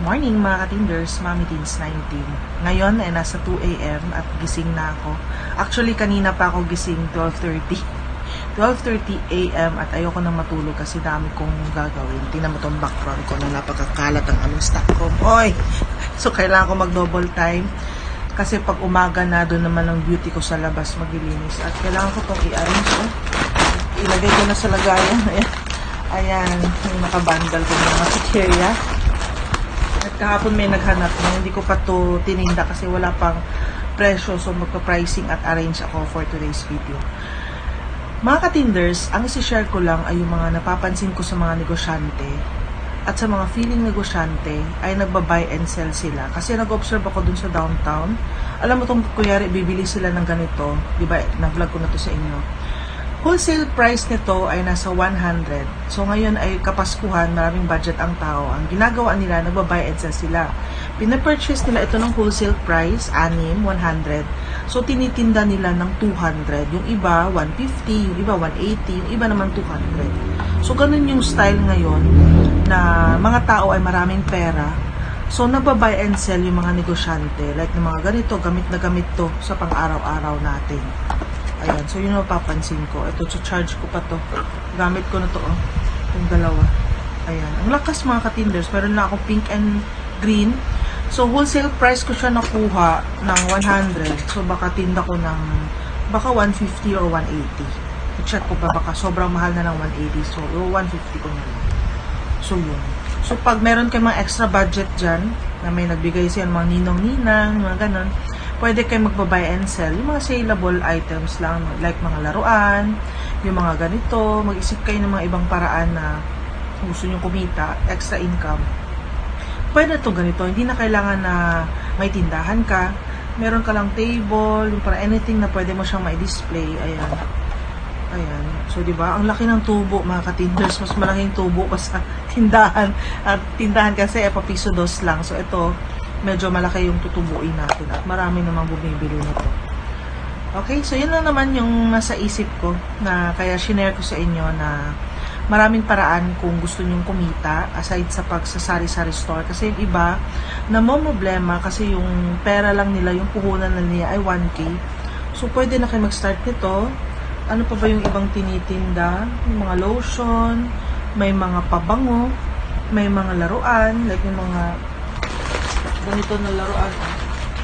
Morning mga katinders, Mami Teens 19. Ngayon ay nasa 2 a.m. at gising na ako. Actually, kanina pa ako gising 12.30. 12.30 a.m. at ayoko nang matulog kasi dami kong gagawin. Tingnan mo tong background ko na napakakalat ang aming stock room. Oy! So, kailangan ko mag-double time. Kasi pag umaga na, doon naman ang beauty ko sa labas maglilinis. At kailangan ko itong i-arrange. Oh. Ilagay ko na sa lagayan. Ayan. Ayan. Yung nakabandal ko ng materia. At kahapon may naghanap na hindi ko pa to tininda kasi wala pang presyo so magpa-pricing at arrange ako for today's video. Mga katinders, ang isi-share ko lang ay yung mga napapansin ko sa mga negosyante at sa mga feeling negosyante ay nagba-buy and sell sila. Kasi nag-observe ako dun sa downtown. Alam mo tong kuyari, bibili sila ng ganito. Di ba, na-vlog ko na to sa inyo. Wholesale price nito ay nasa 100. So ngayon ay kapaskuhan, maraming budget ang tao. Ang ginagawa nila, nagba-buy and sell sila. Pinapurchase nila ito ng wholesale price, 6, 100. So tinitinda nila ng 200. Yung iba, 150. Yung iba, 180. Yung iba naman, 200. So ganun yung style ngayon na mga tao ay maraming pera. So nagba-buy and sell yung mga negosyante. Like ng mga ganito, gamit na gamit to sa pang-araw-araw natin. Ayan, so yun ang papansin ko. Ito, charge ko pa to. Gamit ko na to, oh. Yung dalawa. Ayan. Ang lakas mga katinders. Meron na akong pink and green. So, wholesale price ko siya nakuha ng 100. So, baka tinda ko ng baka 150 or 180. I-check ko pa baka sobrang mahal na ng 180. So, 150 ko na lang. So, yun. So, pag meron kayo mga extra budget dyan, na may nagbigay siya ng mga ninong-ninang, mga ganon, pwede kayo magbabuy and sell. Yung mga saleable items lang, like mga laruan, yung mga ganito, mag-isip kayo ng mga ibang paraan na gusto nyo kumita, extra income. Pwede to ganito, hindi na kailangan na may tindahan ka, meron ka lang table, yung para anything na pwede mo siyang mai-display, ayan. Ayan. So, di ba? Ang laki ng tubo, mga katinders. Mas malaking tubo pa sa tindahan. At tindahan kasi, eh, papiso dos lang. So, ito, medyo malaki yung tutubuin natin. At marami namang bumibili nito. Okay? So, yun lang naman yung nasa isip ko na kaya shinare ko sa inyo na maraming paraan kung gusto nyong kumita aside sa pagsasari-sari store. Kasi yung iba, problema kasi yung pera lang nila, yung puhunan na nila ay 1K. So, pwede na kayo mag-start nito ano pa ba yung ibang tinitinda? Yung mga lotion, may mga pabango, may mga laruan, like yung mga ganito na laruan.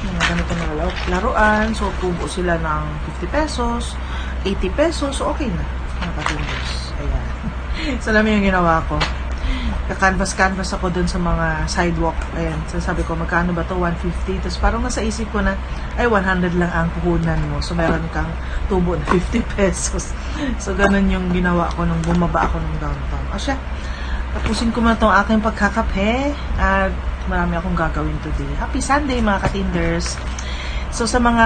Yung ganito na laruan. So, tubo sila ng 50 pesos, 80 pesos. So, okay na. Katinders. Ayan. so, alam yung ginawa ko. Kakanvas-canvas ako dun sa mga sidewalk. Ayan. So, sabi ko, magkano ba to 150. Tapos parang nasa isip ko na, ay, 100 lang ang puhunan mo. So, meron kang tubo na 50 pesos. So, ganun yung ginawa ko nung bumaba ako ng downtown. O siya, tapusin ko na itong aking pagkakape. At marami akong gagawin today. Happy Sunday, mga katinders! So, sa mga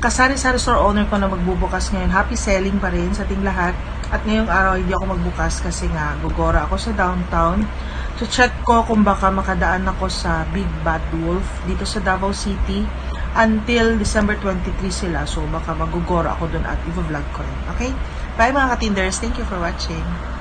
kasari-sari store owner ko na magbubukas ngayon, happy selling pa rin sa ating lahat. At ngayong araw, hindi ako magbukas kasi nga, gugora ako sa downtown. So, check ko kung baka makadaan ako sa Big Bad Wolf dito sa Davao City until December 23 sila. So, baka magugora ako dun at i-vlog ko rin. Okay? Bye mga katinders. Thank you for watching.